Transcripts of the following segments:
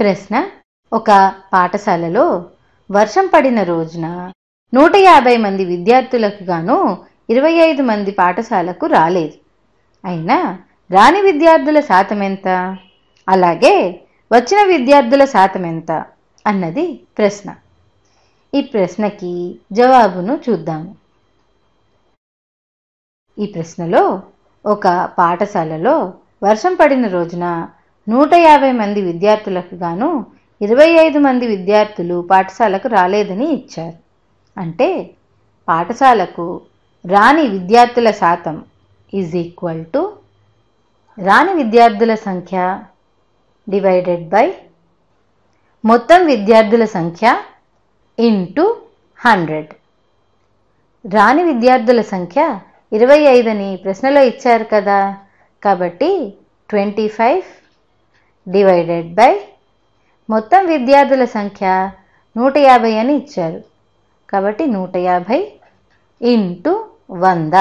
ప్రశ్న. ఒక పాఠశాలలో వర్షం పడిన రోజున నూట యాభై మంది విద్యార్థులకు గాను ఇరవై ఐదు మంది పాఠశాలకు రాలేదు. అయినా రాని విద్యార్థుల శాతం ఎంత? అలాగే వచ్చిన విద్యార్థుల శాతం ఎంత? అన్నది ప్రశ్న. ఈ ప్రశ్నకి జవాబును చూద్దాము. ఈ ప్రశ్నలో ఒక పాఠశాలలో వర్షం పడిన రోజున నూట యాభై మంది విద్యార్థులకు గాను ఇరవై ఐదు మంది విద్యార్థులు పాఠశాలకు రాలేదని ఇచ్చారు. అంటే పాఠశాలకు రాని విద్యార్థుల శాతం ఈజ్ ఈక్వల్ టు రాని విద్యార్థుల సంఖ్య డివైడెడ్ బై మొత్తం విద్యార్థుల సంఖ్య ఇంటూ హండ్రెడ్ రాని విద్యార్థుల సంఖ్య ఇరవై ఐదని ప్రశ్నలో ఇచ్చారు కదా. కాబట్టి ట్వంటీ ఫైవ్ డివైడెడ్ బై మొత్తం విద్యార్థుల సంఖ్య నూట యాభై అని ఇచ్చారు. కాబట్టి నూట యాభై ఇంటూ వంద.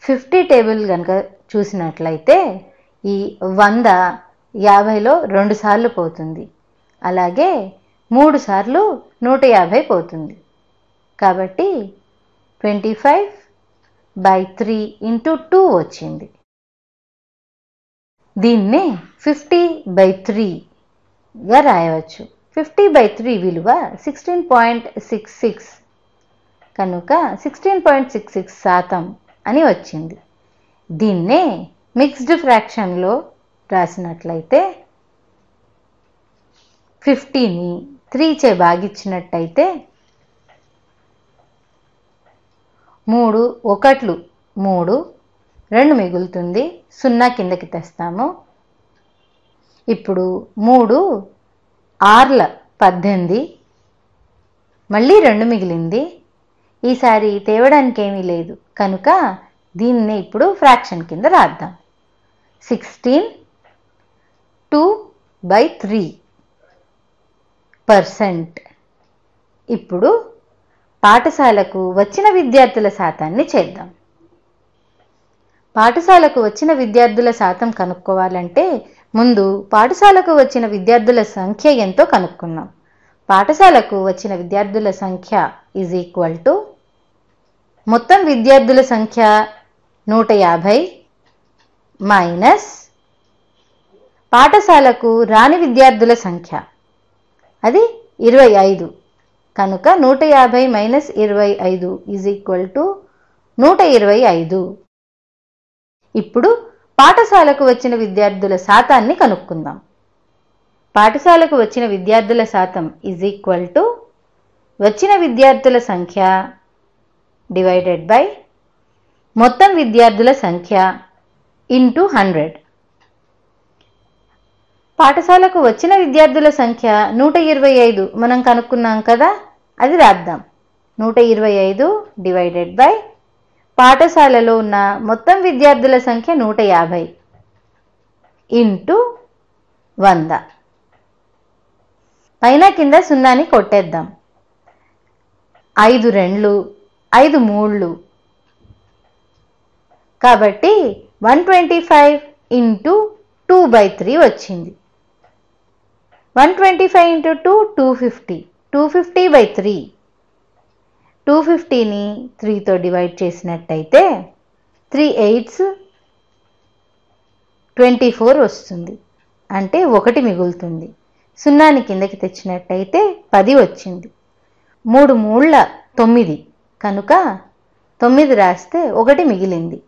ఫిఫ్టీ టేబుల్ కనుక చూసినట్లయితే ఈ వంద యాభైలో రెండు సార్లు పోతుంది. అలాగే మూడు సార్లు నూట యాభై పోతుంది. కాబట్టి twenty five by three into two వచ్చింది. దీన్నే ఫిఫ్టీ బై త్రీగా రాయవచ్చు. ఫిఫ్టీ బై త్రీ విలువ సిక్స్టీన్ పాయింట్ సిక్స్ సిక్స్ కనుక సిక్స్టీన్ పాయింట్ సిక్స్ సిక్స్ శాతం అని వచ్చింది. దీన్నే మిక్స్డ్ ఫ్రాక్షన్లో రాసినట్లయితే ఫిఫ్టీని త్రీ చే భాగించినట్టయితే మూడు ఒకట్లు మూడు రెండు మిగులుతుంది. సున్నా కిందకి తెస్తాము. ఇప్పుడు మూడు ఆర్ల పద్దెనిమిది. మళ్ళీ రెండు మిగిలింది. ఈసారి తేవడానికి ఏమీ లేదు. కనుక దీన్ని ఇప్పుడు ఫ్రాక్షన్ కింద రాద్దాం. Sixteen two by three percent. ఇప్పుడు పాఠశాలకు వచ్చిన విద్యార్థుల శాతాన్ని చేద్దాం. పాఠశాలకు వచ్చిన విద్యార్థుల శాతం కనుక్కోవాలంటే ముందు పాఠశాలకు వచ్చిన విద్యార్థుల సంఖ్య ఎంతో కనుక్కున్నాం. పాఠశాలకు వచ్చిన విద్యార్థుల సంఖ్య ఈజ్ ఈక్వల్ టు మొత్తం విద్యార్థుల సంఖ్య నూట యాభై మైనస్ పాఠశాలకు రాని విద్యార్థుల సంఖ్య. అది ఇరవై ఐదు. కనుక నూట యాభై మైనస్ ఇరవై ఐదు ఈజ్ ఈక్వల్ టు నూట ఇరవై ఐదు. ఇప్పుడు పాఠశాలకు వచ్చిన విద్యార్థుల శాతాన్ని కనుక్కుందాం. పాఠశాలకు వచ్చిన విద్యార్థుల శాతం ఈజ్ ఈక్వల్ టు వచ్చిన విద్యార్థుల సంఖ్య డివైడెడ్ బై మొత్తం విద్యార్థుల సంఖ్య ఇంటూ హండ్రెడ్ పాఠశాలకు వచ్చిన విద్యార్థుల సంఖ్య నూట ఇరవై ఐదు మనం కనుక్కున్నాం కదా అది రాద్దాం. నూట ఇరవై ఐదు డివైడెడ్ బై పాఠశాలలో ఉన్న మొత్తం విద్యార్థుల సంఖ్య నూట యాభై. ఇంటూ వంద. పైన కింద సున్నాని కొట్టేద్దాం. ఐదు రెండ్లు ఐదు మూళ్ళు కాబట్టి one twenty five into two by three వచ్చింది. One twenty five into two two fifty. Two fifty by three. Two ఫిఫ్టీని త్రీతో డివైడ్ చేసినట్టయితే త్రీ ఎయిట్స్ ట్వంటీ ఫోర్ వస్తుంది. అంటే ఒకటి మిగులుతుంది. సున్నాని కిందకి తెచ్చినట్టయితే పది వచ్చింది. మూడు మూళ్ళ తొమ్మిది. కనుక తొమ్మిది రాస్తే ఒకటి మిగిలింది.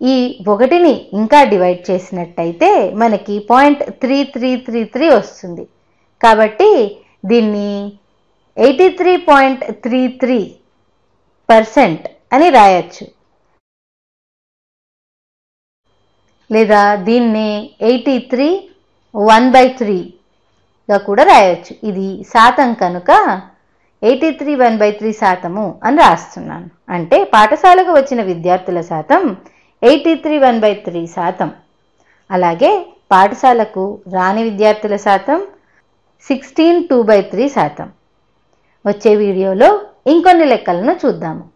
ఈ ఒకటిని ఇంకా డివైడ్ చేసినట్టయితే మనకి point three three three three వస్తుంది. కాబట్టి దీన్ని eighty three point three three percent అని రాయొచ్చు. లేదా దీన్ని ఎయిటీ త్రీ వన్ బై త్రీగా కూడా రాయొచ్చు. ఇది శాతం కనుక eighty three one by three శాతము అని రాస్తున్నాను. అంటే పాఠశాలకు వచ్చిన విద్యార్థుల శాతం eighty three one by three శాతం. అలాగే పాఠశాలకు రాని విద్యార్థుల శాతం సిక్స్టీన్ టూ బై త్రీ శాతం. వచ్చే వీడియోలో ఇంకొన్ని లెక్కలను చూద్దాము.